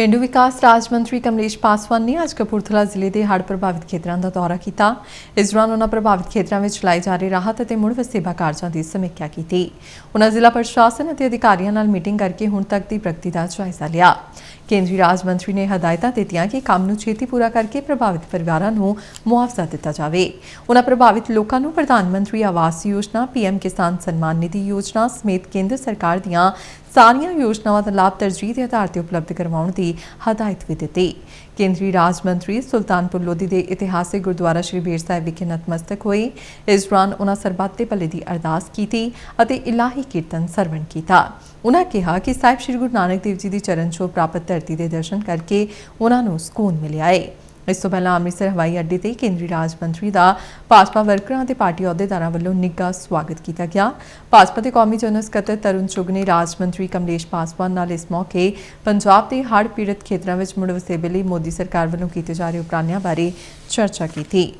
ਪੇਂਡੂ ਵਿਕਾਸ ਰਾਜ ਮੰਤਰੀ ਕਮਲੇਸ਼ ਪਾਸਵਾਨ ਨੇ ਅੱਜ ਕਪੂਰਥਲਾ ਜ਼ਿਲ੍ਹੇ ਦੇ ਹੜ੍ਹ ਪ੍ਰਭਾਵਿਤ ਖੇਤਰਾਂ ਦਾ ਦੌਰਾ ਕੀਤਾ। ਇਸ ਦੌਰਾਨ ਉਹਨਾਂ ਪ੍ਰਭਾਵਿਤ ਖੇਤਰਾਂ ਵਿੱਚ ਚਲਾਏ ਜਾ ਰਹੇ ਰਾਹਤ ਅਤੇ ਮੁੜ ਵਸੇਬਾ ਕਾਰਜਾਂ ਦੀ ਸਮੀਖਿਆ ਕੀਤੀ। ਉਹਨਾਂ ਜ਼ਿਲ੍ਹਾ ਪ੍ਰਸ਼ਾਸਨ ਅਤੇ ਅਧਿਕਾਰੀਆਂ ਨਾਲ ਮੀਟਿੰਗ ਕਰਕੇ ਹੁਣ ਤੱਕ ਦੀ ਪ੍ਰਗਤੀ ਦਾ ਜਾਇਜ਼ਾ ਲਿਆ। ਕੇਂਦਰੀ ਰਾਜ ਮੰਤਰੀ ਨੇ ਹਦਾਇਤਾਂ ਦਿੱਤੀਆਂ ਕਿ ਕੰਮ ਨੂੰ ਛੇਤੀ ਪੂਰਾ ਕਰਕੇ ਪ੍ਰਭਾਵਿਤ ਪਰਿਵਾਰਾਂ ਨੂੰ ਮੁਆਵਜ਼ਾ ਦਿੱਤਾ ਜਾਵੇ। ਉਹਨਾਂ ਪ੍ਰਭਾਵਿਤ ਲੋਕਾਂ ਨੂੰ ਪ੍ਰਧਾਨ ਮੰਤਰੀ ਆਵਾਸ ਯੋਜਨਾ ਪੀਐਮ ਕਿਸਾਨ ਸਨਮਾਨ ਨਿਧੀ ਯੋਜਨਾ ਸਮੇਤ ਕੇਂਦਰ ਸਰਕਾਰ ਦੀਆਂ ਸਾਰੀਆਂ ਯੋਜਨਾਵਾਂ ਦਾ ਲਾਭ ਤਰਜੀਹ ਦੇ ਆਧਾਰ ਤੇ ਉਪਲਬਧ ਕਰਵਾਉਣ ਦੀ ਹਦਾਇਤ ਵੀ ਦਿੱਤੀ। ਕੇਂਦਰੀ ਰਾਜ ਮੰਤਰੀ ਸੁਲਤਾਨਪੁਰ ਲੋਧੀ ਦੇ ਇਤਿਹਾਸਿਕ ਗੁਰਦੁਆਰਾ ਸ੍ਰੀ ਬੇਰ ਸਾਹਿਬ ਵਿਖੇ ਨਤਮਸਤਕ ਹੋਏ। ਇਸ ਦੌਰਾਨ ਉਹਨਾਂ ਸਰਬੱਤ ਦੇ ਭਲੇ ਦੀ ਅਰਦਾਸ ਕੀਤੀ ਅਤੇ ਇਲਾਹੀ ਕੀਰਤਨ ਸਰਵਣ ਕੀਤਾ। ਉਹਨਾਂ ਕਿਹਾ ਕਿ ਸਾਹਿਬ ਸ੍ਰੀ ਗੁਰੂ ਨਾਨਕ ਦੇਵ ਜੀ ਦੀ ਚਰਨ ਛੋਹ ਪ੍ਰਾਪਤ ਧਰਤੀ ਦੇ ਦਰਸ਼ਨ ਕਰਕੇ ਉਹਨਾਂ ਨੂੰ ਸਕੂਨ ਮਿਲਿਆ ਹੈ ਇਸ ਤੋਂ ਪਹਿਲਾਂ ਅੰਮ੍ਰਿਤਸਰ ਹਵਾਈ ਅੱਡੇ ਤੇ ਕੇਂਦਰੀ ਰਾਜ ਮੰਤਰੀ ਦਾ ਭਾਜਪਾ ਵਰਕਰਾਂ ਅਤੇ ਪਾਰਟੀ ਅਹੁਦੇਦਾਰਾਂ ਵੱਲੋਂ ਨਿੱਘਾ ਸਵਾਗਤ ਕੀਤਾ ਗਿਆ। ਭਾਜਪਾ ਦੇ ਕੌਮੀ ਜਨਰਲ ਸਕੱਤਰ ਤਰੁਣ ਚੁਗ ਨੇ ਰਾਜ ਮੰਤਰੀ ਕਮਲੇਸ਼ ਪਾਸਵਾਨ ਨਾਲ ਇਸ ਮੌਕੇ ਪੰਜਾਬ ਦੇ ਹੜ੍ਹ ਪੀੜਤ ਖੇਤਰਾਂ ਵਿੱਚ ਮੁੜ ਵਸੇਬੇ ਲਈ ਮੋਦੀ ਸਰਕਾਰ ਵੱਲੋਂ ਕੀਤੇ ਜਾ ਰਹੇ ਉਪਰਾਲਿਆਂ ਬਾਰੇ ਚਰਚਾ ਕੀਤੀ।